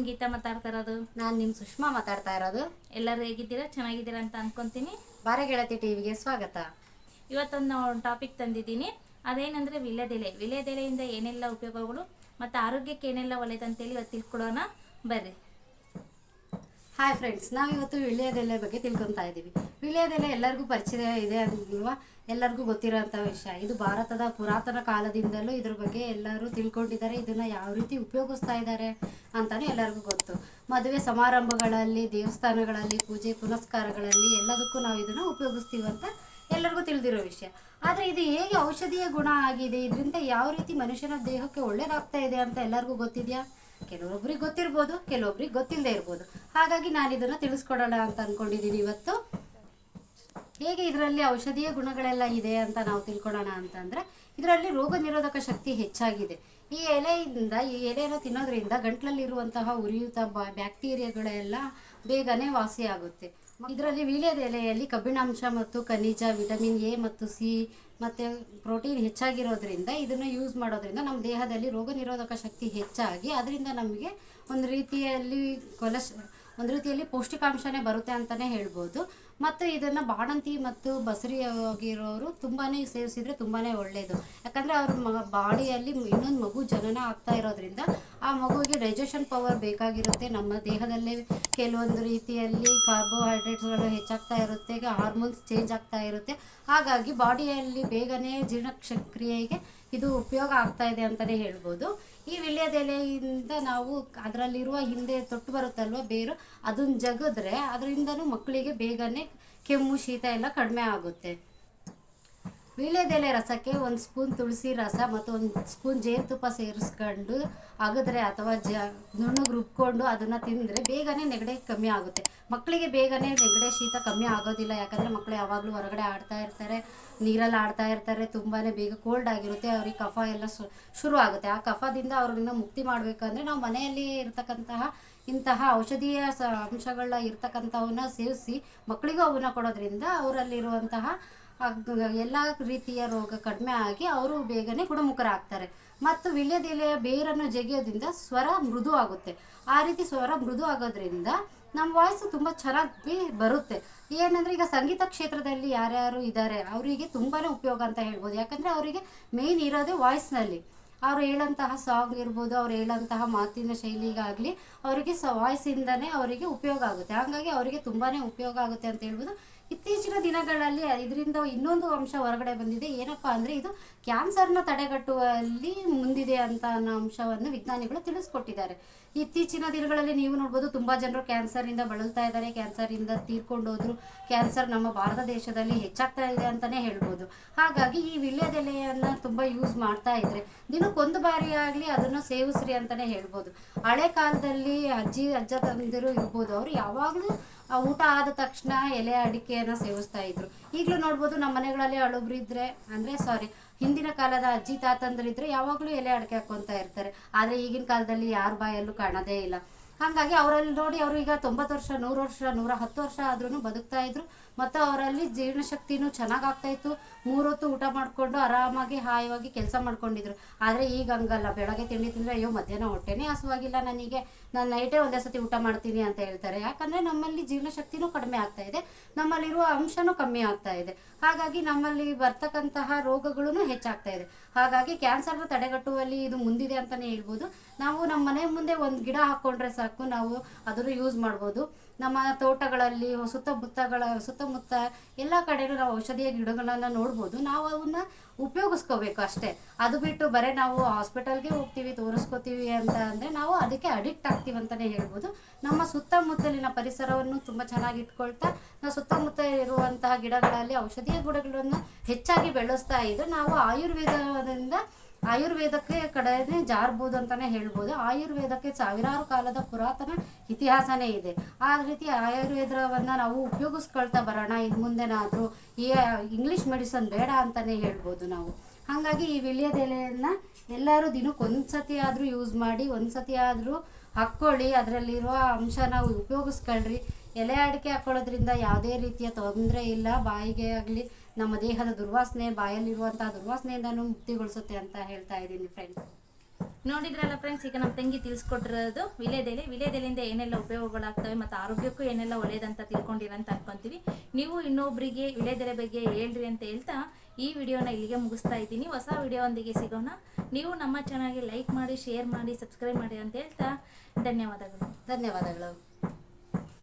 ನಿಮ್ಮ ಗೀತಾ ಮಾತಾಡ್ತಾ ಇರೋದು? ನಾನು ನಿಮ್ಮ ಸುಷ್ಮಾ ಮಾತಾಡ್ತಾ ಇರೋದು. ಎಲ್ಲರೂ ಹೇಗಿದ್ದೀರಾ? ಚೆನ್ನಾಗಿದ್ದೀರಾ ಅಂತ ಅನ್ಕೊಂತೀನಿ. ಬಾರೆ ಗೆಳತಿ ಟಿವಿಗೆ ಸ್ವಾಗತ. ಇವತ್ತೊಂದು ಟಾಪಿಕ್ ತಂದಿದ್ದೀನಿ. ಅದೇನಂದ್ರೆ ವಿಳ್ಯದೆಲೆ. ವಿಳ್ಯದೆಲೆಯಿಂದ ಏನೆಲ್ಲ ಉಪಯೋಗಗಳು ಮತ್ತು ಆರೋಗ್ಯಕ್ಕೆ ಏನೆಲ್ಲ ಒಳ್ಳೇದಂತೇಳಿ ಇವತ್ತು ತಿಳ್ಕೊಳ್ಳೋಣ. ಬರ್ರಿ. ಹಾಯ್ ಫ್ರೆಂಡ್ಸ್ ನಾವು ಇವತ್ತು ವಿಳ್ಯದೆಲೆ ಬಗ್ಗೆ ತಿಳ್ಕೊತಾ ಇದ್ದೀವಿ. ವಿಳ್ಯದೆಲೆ ಎಲ್ಲರಿಗೂ ಪರಿಚಯ ಇದೆ ಅಲ್ವಾ? ಎಲ್ಲರಿಗೂ ಗೊತ್ತಿರೋಂಥ ವಿಷಯ. ಇದು ಭಾರತದ ಪುರಾತನ ಕಾಲದಿಂದಲೂ ಇದ್ರ ಬಗ್ಗೆ ಎಲ್ಲರೂ ತಿಳ್ಕೊಂಡಿದ್ದಾರೆ. ಇದನ್ನ ಯಾವ ರೀತಿ ಉಪಯೋಗಿಸ್ತಾ ಇದ್ದಾರೆ ಅಂತಾನೂ ಎಲ್ಲರಿಗೂ ಗೊತ್ತು. ಮದುವೆ ಸಮಾರಂಭಗಳಲ್ಲಿ, ದೇವಸ್ಥಾನಗಳಲ್ಲಿ, ಪೂಜೆ, ಪುನಸ್ಕಾರಗಳಲ್ಲಿ ಎಲ್ಲದಕ್ಕೂ ನಾವು ಇದನ್ನ ಉಪಯೋಗಿಸ್ತೀವಿ ಅಂತ ಎಲ್ಲರಿಗೂ ತಿಳಿದಿರೋ ವಿಷಯ. ಆದರೆ ಇದು ಹೇಗೆ ಔಷಧೀಯ ಗುಣ ಆಗಿದೆ? ಇದರಿಂದ ಯಾವ ರೀತಿ ಮನುಷ್ಯನ ದೇಹಕ್ಕೆ ಒಳ್ಳೇದಾಗ್ತಾ ಇದೆ ಅಂತ ಎಲ್ಲರಿಗೂ ಗೊತ್ತಿದೆಯಾ? ಕೆಲವೊಬ್ರಿಗೆ ಗೊತ್ತಿರ್ಬೋದು, ಕೆಲವೊಬ್ರಿಗೆ ಗೊತ್ತಿಲ್ಲದೆ ಇರ್ಬೋದು. ಹಾಗಾಗಿ ನಾನು ಇದನ್ನು ತಿಳಿಸ್ಕೊಡೋಣ ಅಂತ ಅಂದ್ಕೊಂಡಿದ್ದೀನಿ ಇವತ್ತು. ಹೇಗೆ ಇದರಲ್ಲಿ ಔಷಧೀಯ ಗುಣಗಳೆಲ್ಲ ಇದೆ ಅಂತ ನಾವು ತಿಳ್ಕೊಳ್ಳೋಣ ಅಂತಂದ್ರೆ, ಇದರಲ್ಲಿ ರೋಗ ನಿರೋಧಕ ಶಕ್ತಿ ಹೆಚ್ಚಾಗಿದೆ. ಈ ಎಲೆಯಿಂದ, ಈ ಎಲೆಯನ್ನು ತಿನ್ನೋದ್ರಿಂದ ಗಂಟ್ಲಲ್ಲಿರುವಂತಹ ಉರಿಯೂತ ಬ್ಯಾಕ್ಟೀರಿಯಾಗಳೆಲ್ಲ ಬೇಗನೆ ವಾಸಿಯಾಗುತ್ತೆ. ಇದರಲ್ಲಿ ವೀಳ್ಯದ ಎಲೆಯಲ್ಲಿ ಕಬ್ಬಿಣಾಂಶ ಮತ್ತು ಖನಿಜ, ವಿಟಮಿನ್ ಎ ಮತ್ತು ಸಿ ಮತ್ತು ಪ್ರೋಟೀನ್ ಹೆಚ್ಚಾಗಿರೋದ್ರಿಂದ ಇದನ್ನು ಯೂಸ್ ಮಾಡೋದ್ರಿಂದ ನಮ್ಮ ದೇಹದಲ್ಲಿ ರೋಗ ನಿರೋಧಕ ಶಕ್ತಿ ಹೆಚ್ಚಾಗಿ ಅದರಿಂದ ನಮಗೆ ಒಂದು ರೀತಿಯಲ್ಲಿ ಕೊಲೆಸ್, ಒಂದು ರೀತಿಯಲ್ಲಿ ಪೌಷ್ಟಿಕಾಂಶನೇ ಬರುತ್ತೆ ಅಂತಲೇ ಹೇಳ್ಬೋದು. ಮತ್ತು ಇದನ್ನು ಬಾಣಂತಿ ಮತ್ತು ಬಸರಿ ಆಗಿರೋರು ತುಂಬಾ ಸೇವಿಸಿದ್ರೆ ತುಂಬಾ ಒಳ್ಳೆಯದು ಯಾಕಂದರೆ ಅವ್ರ ಮ ಬಾಡಿಯಲ್ಲಿ ಇನ್ನೊಂದು ಮಗು ಜನನ ಆಗ್ತಾ ಇರೋದ್ರಿಂದ ಆ ಮಗುವಿಗೆ ಡೈಜೆಷನ್ ಪವರ್ ಬೇಕಾಗಿರುತ್ತೆ. ನಮ್ಮ ದೇಹದಲ್ಲಿ ಕೆಲವೊಂದು ರೀತಿಯಲ್ಲಿ ಕಾರ್ಬೋಹೈಡ್ರೇಟ್ಸ್ಗಳು ಹೆಚ್ಚಾಗ್ತಾ ಇರುತ್ತೆ ಹಾರ್ಮೋನ್ಸ್ ಚೇಂಜ್ ಆಗ್ತಾ ಇರುತ್ತೆ. ಹಾಗಾಗಿ ಬಾಡಿಯಲ್ಲಿ ಬೇಗನೆ ಜೀರ್ಣಕ್ರಿಯೆಗೆ ಇದು ಉಪಯೋಗ ಆಗ್ತಾ ಇದೆ ಅಂತಲೇ ಹೇಳ್ಬೋದು. ಈ ವಿಳ್ಯದೆಲೆಯಿಂದ ನಾವು ಅದರಲ್ಲಿರುವ ಹಿಂದೆ ತೊಟ್ಟು ಬರುತ್ತಲ್ವ ಬೇರು, ಅದನ್ನ ಜಗಿದ್ರೆ ಅದರಿಂದನೂ ಮಕ್ಕಳಿಗೆ ಬೇಗನೆ ಕೆಮ್ಮು, ಶೀತ ಎಲ್ಲ ಕಡಿಮೆ ಆಗುತ್ತೆ. ವೀಳ್ಯದೆಲೆ ರಸಕ್ಕೆ ಒಂದು ಸ್ಪೂನ್ ತುಳಸಿ ರಸ ಮತ್ತು ಒಂದು ಸ್ಪೂನ್ ಜೇನುತುಪ್ಪ ಸೇರಿಸ್ಕೊಂಡು ಅಗದ್ರೆ ಅಥವಾ ಜ, ನುಣ್ಣಗೆ ರುಬ್ಕೊಂಡು ಅದನ್ನು ತಿಂದರೆ ಬೇಗನೆ ನೆಗಡಿ ಕಮ್ಮಿ ಆಗುತ್ತೆ. ಮಕ್ಕಳಿಗೆ ಬೇಗನೆ ನೆಗಡಿ ಶೀತ ಕಮ್ಮಿ ಆಗೋದಿಲ್ಲ, ಯಾಕಂದರೆ ಮಕ್ಕಳು ಯಾವಾಗಲೂ ಹೊರಗಡೆ ಆಡ್ತಾ ಇರ್ತಾರೆ, ನೀರಲ್ಲಿ ಆಡ್ತಾ ಇರ್ತಾರೆ ತುಂಬಾ ಬೇಗ ಕೋಲ್ಡ್ ಆಗಿರುತ್ತೆ, ಅವ್ರಿಗೆ ಕಫ ಎಲ್ಲ ಶುರು ಆಗುತ್ತೆ. ಆ ಕಫದಿಂದ ಅವ್ರನ್ನ ಮುಕ್ತಿ ಮಾಡಬೇಕಂದ್ರೆ ನಾವು ಮನೆಯಲ್ಲಿ ಇರ್ತಕ್ಕಂತಹ ಇಂತಹ ಔಷಧೀಯ ಸ ಅಂಶಗಳ ಇರ್ತಕ್ಕಂಥವನ್ನ ಸೇವಿಸಿ ಮಕ್ಕಳಿಗೂ ಅವನ್ನ ಕೊಡೋದ್ರಿಂದ ಅವರಲ್ಲಿರುವಂತಹ ಎಲ್ಲ ರೀತಿಯ ರೋಗ ಕಡಿಮೆ ಆಗಿ ಅವರು ಬೇಗನೆ ಗುಣಮುಖರಾಗ್ತಾರೆ. ಮತ್ತು ವಿಳ್ಯದೆಲೆಯ ಬೇರನ್ನು ಜಗಿಯೋದ್ರಿಂದ ಸ್ವರ ಮೃದು ಆಗುತ್ತೆ. ಆ ರೀತಿ ಸ್ವರ ಮೃದು ಆಗೋದ್ರಿಂದ ನಮ್ಮ ವಾಯ್ಸು ತುಂಬ ಚೆನ್ನಾಗಿ ಬರುತ್ತೆ. ಏನಂದ್ರೆ ಈಗ ಸಂಗೀತ ಕ್ಷೇತ್ರದಲ್ಲಿ ಯಾರ್ಯಾರು ಇದ್ದಾರೆ ಅವರಿಗೆ ತುಂಬಾನೇ ಉಪಯೋಗ ಅಂತ ಹೇಳ್ಬೋದು. ಯಾಕಂದ್ರೆ ಅವರಿಗೆ ಮೇನ್ ಇರೋದೇ ವಾಯ್ಸ್ನಲ್ಲಿ. ಅವ್ರು ಹೇಳೋಂತಹ ಸಾಂಗ್ ಇರ್ಬೋದು, ಅವ್ರು ಹೇಳೋಂತಹ ಮಾತಿನ ಶೈಲಿಗಾಗಲಿ ಅವರಿಗೆ ಸ, ವಾಯ್ಸಿಂದನೇ ಅವರಿಗೆ ಉಪಯೋಗ ಆಗುತ್ತೆ. ಹಾಗಾಗಿ ಅವರಿಗೆ ತುಂಬಾನೇ ಉಪಯೋಗ ಆಗುತ್ತೆ ಅಂತ ಹೇಳ್ಬೋದು. ಇತ್ತೀಚಿನ ದಿನಗಳಲ್ಲಿ ಇದರಿಂದ ಇನ್ನೊಂದು ಅಂಶ ಹೊರಗಡೆ ಬಂದಿದೆ. ಏನಪ್ಪಾ ಅಂದ್ರೆ ಇದು ಕ್ಯಾನ್ಸರ್ನ ತಡೆಗಟ್ಟುವಲ್ಲಿ ಮುಂದಿದೆ ಅಂತ ಅನ್ನೋ ಅಂಶವನ್ನು ವಿಜ್ಞಾನಿಗಳು ತಿಳಿಸ್ಕೊಟ್ಟಿದ್ದಾರೆ. ಇತ್ತೀಚಿನ ದಿನಗಳಲ್ಲಿ ನೀವು ನೋಡ್ಬೋದು ತುಂಬಾ ಜನರು ಕ್ಯಾನ್ಸರಿಂದ ಬಳಲ್ತಾ ಇದ್ದಾರೆ ಕ್ಯಾನ್ಸರಿಂದ ತೀರ್ಕೊಂಡು ಹೋದ್ರು, ಕ್ಯಾನ್ಸರ್ ನಮ್ಮ ಭಾರತ ದೇಶದಲ್ಲಿ ಹೆಚ್ಚಾಗ್ತಾ ಇದೆ ಅಂತಾನೆ ಹೇಳ್ಬೋದು. ಹಾಗಾಗಿ ಈ ವಿಳ್ಯದೆಲೆಯನ್ನು ತುಂಬಾ ಯೂಸ್ ಮಾಡ್ತಾ ಇದ್ರೆ ದಿನಕ್ಕೊಂದು ಬಾರಿ ಆಗ್ಲಿ ಅದನ್ನು ಸೇವಿಸ್ರಿ ಅಂತಾನೆ ಹೇಳ್ಬೋದು. ಹಳೆ ಕಾಲದಲ್ಲಿ ಅಜ್ಜಿ, ಅಜ್ಜ, ತಂದಿರು ಇರ್ಬೋದು. ಅವ್ರು ಯಾವಾಗ್ಲೂ ಆ ಊಟ ಆದ ತಕ್ಷಣ ಎಲೆ ಅಡಿಕೆಯನ್ನು ಸೇವಿಸ್ತಾ ಇದ್ರು. ಈಗಲೂ ನೋಡ್ಬೋದು ನಮ್ಮ ಮನೆಗಳಲ್ಲಿ ಅಳುಬ್ರು ಇದ್ರೆ, ಅಂದ್ರೆ ಸಾರಿ ಹಿಂದಿನ ಕಾಲದ ಅಜ್ಜಿ ತಾತಂದ್ರಿದ್ರೆ ಯಾವಾಗಲೂ ಎಲೆ ಅಡಿಕೆ ಹಾಕೊಂತ ಇರ್ತಾರೆ. ಆದರೆ ಈಗಿನ ಕಾಲದಲ್ಲಿ ಯಾರ ಬಾಯಲ್ಲೂ ಕಾಣೋದೇ ಇಲ್ಲ. ಹಾಗಾಗಿ ಅವರಲ್ಲಿ ನೋಡಿ ಅವರು ಈಗ ತೊಂಬತ್ತು ವರ್ಷ, ನೂರು ವರ್ಷ, ನೂರ ಹತ್ತು ವರ್ಷ ಆದ್ರೂ ಬದುಕ್ತಾ ಇದ್ರು. ಮತ್ತು ಅವರಲ್ಲಿ ಜೀರ್ಣಶಕ್ತಿನೂ ಚೆನ್ನಾಗಿ ಆಗ್ತಾ ಇತ್ತು. ಮೂರೊತ್ತು ಊಟ ಮಾಡಿಕೊಂಡು ಆರಾಮಾಗಿ, ಹಾಯವಾಗಿ ಕೆಲಸ ಮಾಡ್ಕೊಂಡಿದ್ರು. ಆದರೆ ಈಗ ಹಂಗಲ್ಲ. ಬೆಳಗ್ಗೆ ತಿಂಡಿ ತಿಂದರೆ ಅಯ್ಯೋ, ಮಧ್ಯಾಹ್ನ ಹೊಟ್ಟೆನೇ ಹಸುವಾಗಿಲ್ಲ ನನಗೆ. ನಾನು ನೈಟೇ ಒಂದೇ ಸತಿ ಊಟ ಮಾಡ್ತೀನಿ ಅಂತ ಹೇಳ್ತಾರೆ. ಯಾಕಂದರೆ ನಮ್ಮಲ್ಲಿ ಜೀರ್ಣಶಕ್ತಿನೂ ಕಡಿಮೆ ಆಗ್ತಾ ಇದೆ. ನಮ್ಮಲ್ಲಿರುವ ಅಂಶನೂ ಕಮ್ಮಿ ಆಗ್ತಾ ಇದೆ. ಹಾಗಾಗಿ ನಮ್ಮಲ್ಲಿ ಬರ್ತಕ್ಕಂತಹ ರೋಗಗಳೂ ಹೆಚ್ಚಾಗ್ತಾ ಇದೆ. ಹಾಗಾಗಿ ಕ್ಯಾನ್ಸರ್ನ ತಡೆಗಟ್ಟುವಲ್ಲಿ ಇದು ಮುಂದಿದೆ ಅಂತಲೇ ಹೇಳ್ಬೋದು. ನಾವು ನಮ್ಮ ಮನೆ ಮುಂದೆ ಒಂದು ಗಿಡ ಹಾಕ್ಕೊಂಡ್ರೆ ಸಾಕು. ನಾವು ಅದನ್ನು ಯೂಸ್ ಮಾಡ್ಬೋದು. ನಮ್ಮ ತೋಟಗಳಲ್ಲಿ, ಸುತ್ತಮುತ್ತಗಳ, ಸುತ್ತಮುತ್ತ ಎಲ್ಲ ಕಡೆಯೂ ನಾವು ಔಷಧೀಯ ಗಿಡಗಳನ್ನು ನೋಡ್ಬೋದು. ನಾವು ಅವನ್ನ ಉಪಯೋಗಿಸ್ಕೋಬೇಕು ಅಷ್ಟೇ. ಅದು ಬಿಟ್ಟು ಬರೀ ನಾವು ಹಾಸ್ಪಿಟಲ್ಗೆ ಹೋಗ್ತೀವಿ, ತೋರಿಸ್ಕೋತೀವಿ ಅಂತ ಅಂದರೆ ನಾವು ಅದಕ್ಕೆ ಅಡಿಕ್ಟ್ ಆಗ್ತೀವಿ ಅಂತಲೇ ಹೇಳ್ಬೋದು. ನಮ್ಮ ಸುತ್ತಮುತ್ತಲಿನ ಪರಿಸರವನ್ನು ತುಂಬ ಚೆನ್ನಾಗಿ ಇಟ್ಕೊಳ್ತಾ, ನಾವು ಸುತ್ತಮುತ್ತ ಇರುವಂತಹ ಗಿಡಗಳಲ್ಲಿ ಔಷಧೀಯ ಗಿಡಗಳನ್ನು ಹೆಚ್ಚಾಗಿ ಬೆಳೆಸ್ತಾ ಇದ್ದು ನಾವು ಆಯುರ್ವೇದದಿಂದ ಆಯುರ್ವೇದಕ್ಕೆ ಕಡೆನೇ ಜಾರ್ಬೋದು ಅಂತಾನೆ ಹೇಳ್ಬೋದು. ಆಯುರ್ವೇದಕ್ಕೆ ಸಾವಿರಾರು ಕಾಲದ ಪುರಾತನ ಇತಿಹಾಸನೇ ಇದೆ. ಆ ರೀತಿ ಆಯುರ್ವೇದವನ್ನು ನಾವು ಉಪಯೋಗಿಸ್ಕೊಳ್ತಾ ಬರೋಣ. ಇನ್ನು ಮುಂದೆನಾದರೂ ಈ ಇಂಗ್ಲೀಷ್ ಮೆಡಿಸನ್ ಬೇಡ ಅಂತಾನೆ ಹೇಳ್ಬೋದು ನಾವು. ಹಾಗಾಗಿ ಈ ವಿಳ್ಯದೆಲೆಯನ್ನು ಎಲ್ಲರೂ ದಿನಕ್ಕೆ ಒಂದ್ಸತಿ ಆದರೂ ಯೂಸ್ ಮಾಡಿ, ಒಂದ್ಸತಿ ಆದರೂ ಹಾಕ್ಕೊಳ್ಳಿ. ಅದರಲ್ಲಿರುವ ಅಂಶ ನಾವು ಉಪಯೋಗಿಸ್ಕೊಳ್ರಿ. ಎಲೆ ಅಡಿಕೆ ಹಾಕೊಳ್ಳೋದ್ರಿಂದ ಯಾವುದೇ ರೀತಿಯ ತೊಂದರೆ ಇಲ್ಲ. ಬಾಯಿಗೆ ಆಗಲಿ ನಮ್ಮ ದೇಹದ ದುರ್ವಾಸನೆ ಬಾಯಲ್ಲಿರುವಂತಹ ದುರ್ವಾಸನೆಯಿಂದನೂ ಮುಕ್ತಿಗೊಳಿಸುತ್ತೆ ಅಂತ ಹೇಳ್ತಾ ಇದ್ದೀನಿ ಫ್ರೆಂಡ್ಸ್ ನೋಡಿದ್ರಲ್ಲ ಫ್ರೆಂಡ್ಸ್ ಈಗ ನಮ್ಮ ತಂಗಿ ತಿಳಿಸ್ಕೊಟ್ಟಿರೋದು ವಿಲೇದೆಲೆ ವಿಲೇದೆಲೆಯಿಂದ ಏನೆಲ್ಲ ಉಪಯೋಗಗಳಾಗ್ತವೆ ಮತ್ತು ಆರೋಗ್ಯಕ್ಕೂ ಏನೆಲ್ಲ ಒಳ್ಳೇದಂತ ತಿಳ್ಕೊಂಡಿರಂತ ಅನ್ಕೊಂತೀವಿ. ನೀವು ಇನ್ನೊಬ್ರಿಗೆ ವಿಳೆದೆಲೆ ಬಗ್ಗೆ ಹೇಳ್ರಿ ಅಂತ ಹೇಳ್ತಾ ಈ ವಿಡಿಯೋನ ಇಲ್ಲಿಗೆ ಮುಗಿಸ್ತಾ ಇದ್ದೀನಿ. ಹೊಸ ವಿಡಿಯೋವೊಂದಿಗೆ ಸಿಗೋಣ. ನೀವು ನಮ್ಮ ಚಾನಲ್ಗೆ ಲೈಕ್ ಮಾಡಿ ಶೇರ್ ಮಾಡಿ ಸಬ್ಸ್ಕ್ರೈಬ್ ಮಾಡಿ ಅಂತ ಹೇಳ್ತಾ ಧನ್ಯವಾದಗಳು. ಧನ್ಯವಾದಗಳು.